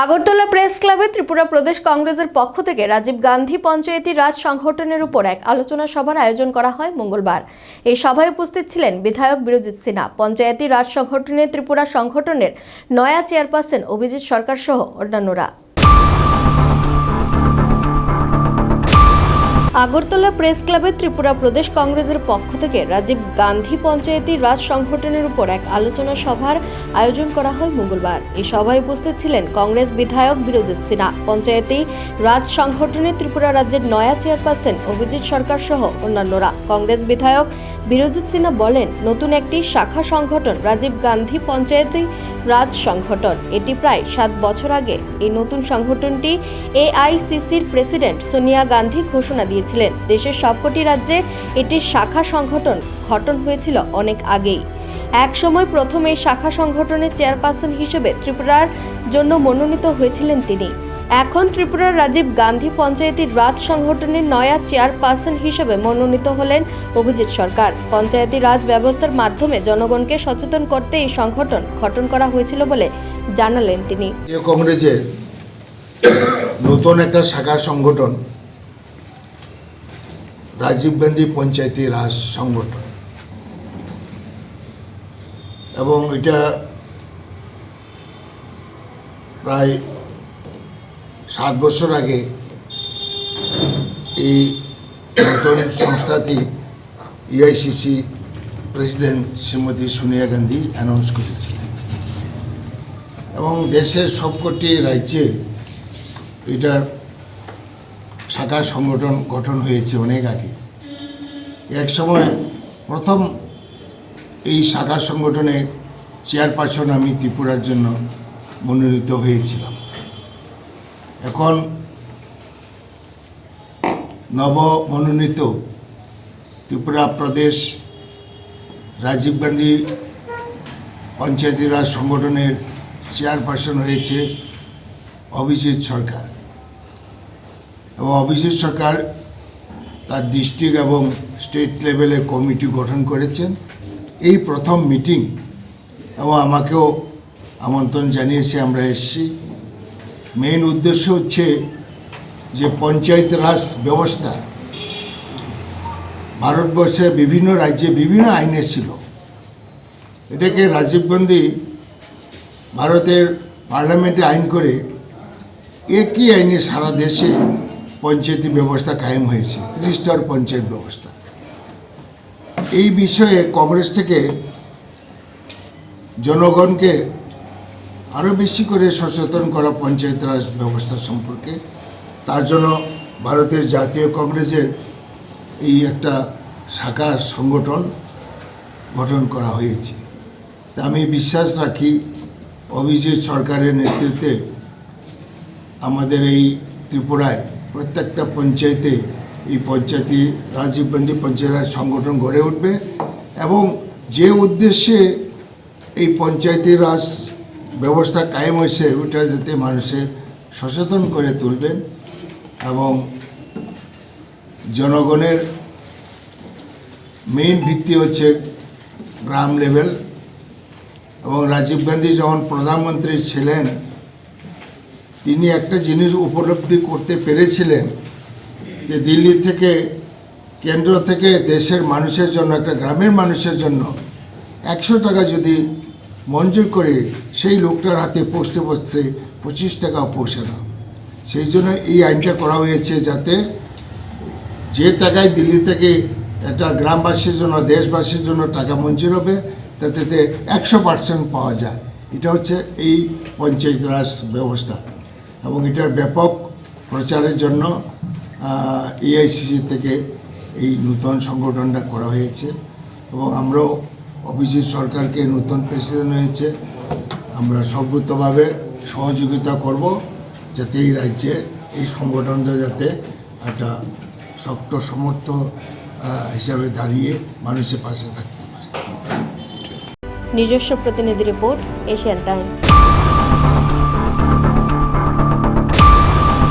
Agartala press ক্লাবে ত্রিপুরা প্রদেশ কংগ্রেসের পক্ষ থেকে রাজীব গান্ধী পঞ্চায়েতি রাজ সংগঠনের উপর এক আলোচনা সভার আয়োজন করা হয় মঙ্গলবার। এই সভায় উপস্থিত ছিলেন বিধায়ক বিরজিৎ সিনহা, পঞ্চায়েতি রাজ সংগঠনের ত্রিপুরা সংগঠনের নয়া চেয়ারপারসন অভিজিৎ সরকার সহ অন্যান্যরা। আগরতলা প্রেস ক্লাবে ত্রিপুরা প্রদেশ কংগ্রেসের পক্ষ থেকে রাজীব গান্ধী পঞ্চায়েতি রাজ সংগঠনের উপর এক আলোচনা সভার আয়োজন করা হয় মঙ্গলবার। এই সভায় উপস্থিত ছিলেন কংগ্রেস বিধায়ক বিরোজিৎ সিনহা। পঞ্চায়েতি রাজ সংগঠনের ত্রিপুরা রাজ্যের নয়া চেয়ারপারসন অভিজিৎ সরকার সহ অন্যান্যরা। কংগ্রেস বিধায়ক বিরোজিৎ সিনহা বলেন, নতুন একটি শাখা সংগঠন রাজীব গান্ধী পঞ্চায়েতি রাজ সংগঠন। এটি প্রায় সাত বছর আগে এই নতুন সংগঠনটি এআইসিসির প্রেসিডেন্ট সোনিয়া গান্ধী ঘোষণা দিয়েছিলেন দেশের সবকটি রাজ্যে এটি শাখা সংগঠন গঠন হয়েছিল অনেক আগেই। এক সময় প্রথম এই শাখা সংগঠনের চেয়ারপারসন হিসেবে ত্রিপুরার জন্য মনোনীত হয়েছিলেন তিনি। এখন ত্রিপুরার রাজীব গান্ধী পঞ্চায়েতের রাজ সংগঠনের নয়া চেয়ারপারসন হিসেবে মনোনীত হলেন অভিজিৎ সরকার। পঞ্চায়েতি রাজ ব্যবস্থার মাধ্যমে জনগণকে সচেতন করতে এই সংগঠন গঠন করা হয়েছিল বলে জানালেন তিনি। কংগ্রেসের নতুন একটা শাখা সংগঠন রাজীব গান্ধী পঞ্চায়েতি রাজ সংগঠন। এবং এটা প্রায় সাত বছর আগে এই নতুন সংস্থাটি AICC president Shrimati Sonia Gandhi announce করেছিলেন। এবং দেশের সবকটি রাজ্যে এটার শাখা সংগঠন গঠন হয়েছে অনেক আগে। এক সময় প্রথম এই শাখা সংগঠনের চেয়ারপারসন আমি ত্রিপুরার জন্য মনোনীত হয়েছিলাম। এখন নব মনোনীত ত্রিপুরা প্রদেশ রাজীব গান্ধী পঞ্চায়েতি রাজ সংগঠনের চেয়ারপারসন হয়েছে অভিজিৎ সরকার। এবং অভিজিৎ সরকার তার ডিস্ট্রিক্ট এবং স্টেট লেভেলে কমিটি গঠন করেছেন। এই প্রথম মিটিং এবং আমাকেও আমন্ত্রণ জানিয়েছে, আমরা এসেছি। মেইন উদ্দেশ্য হচ্ছে যে পঞ্চায়েত রাজ ব্যবস্থা ভারতবর্ষের বিভিন্ন রাজ্যে বিভিন্ন আইনে ছিল। এটাকে রাজীব গান্ধী ভারতের পার্লামেন্টে আইন করে একই আইনে সারা দেশে পঞ্চায়েতি ব্যবস্থা কায়েম হয়েছে ত্রিস্তর পঞ্চায়েত ব্যবস্থা। এই বিষয়ে কংগ্রেস থেকে জনগণকে আরও বেশি করে সচেতন করা পঞ্চায়েত রাজ ব্যবস্থা সম্পর্কে। তার জন্য ভারতের জাতীয় কংগ্রেসের এই একটা শাখা সংগঠন গঠন করা হয়েছে। আমি বিশ্বাস রাখি, অভিজিৎ সরকারের নেতৃত্বে আমাদের এই ত্রিপুরায় প্রত্যেকটা পঞ্চায়েতে এই পঞ্চায়েতি রাজীব গান্ধী পঞ্চায়েত সংগঠন গড়ে উঠবে এবং যে উদ্দেশ্যে এই পঞ্চায়েতি রাজ ব্যবস্থা কায়েম হয়েছে, ওটা যাতে মানুষে সচেতন করে তুলবেন এবং জনগণের মেইন ভিত্তি হচ্ছে গ্রাম লেভেল এবং রাজীব গান্ধী যখন প্রধানমন্ত্রী ছিলেন তিনি একটা জিনিস উপলব্ধি করতে পেরেছিলেন যে দিল্লি থেকে কেন্দ্র থেকে দেশের মানুষের জন্য, একটা গ্রামের মানুষের জন্য একশো টাকা যদি মঞ্জুর করে সেই লোকটার হাতে পৌঁছতে পৌঁছতে পঁচিশ টাকা পৌঁছে না সেই জন্য এই আইনটা করা হয়েছে যাতে যে টাকায় দিল্লি থেকে একটা গ্রামবাসীর জন্য, দেশবাসীর জন্য টাকা মঞ্জুর হবে, তাতে একশো পার্সেন্ট পাওয়া যায়। এটা হচ্ছে এই পঞ্চায়েত রাজ ব্যবস্থা। এবং এটার ব্যাপক প্রচারের জন্য এআইসিসি থেকে এই নূতন সংগঠনটা করা হয়েছে এবং আমরাও অভিজিৎ সরকারকে নতুন প্রেসিডেন্ট হয়েছে। আমরা সর্বোত্তভাবে সহযোগিতা করব যাতে এই রাজ্যে এই সংগঠনটা যাতে একটা শক্ত, সমর্থ হিসাবে দাঁড়িয়ে মানুষের পাশে থাকতে পারে। নিজস্ব প্রতিনিধি রিপোর্ট এশিয়ান টাইমস।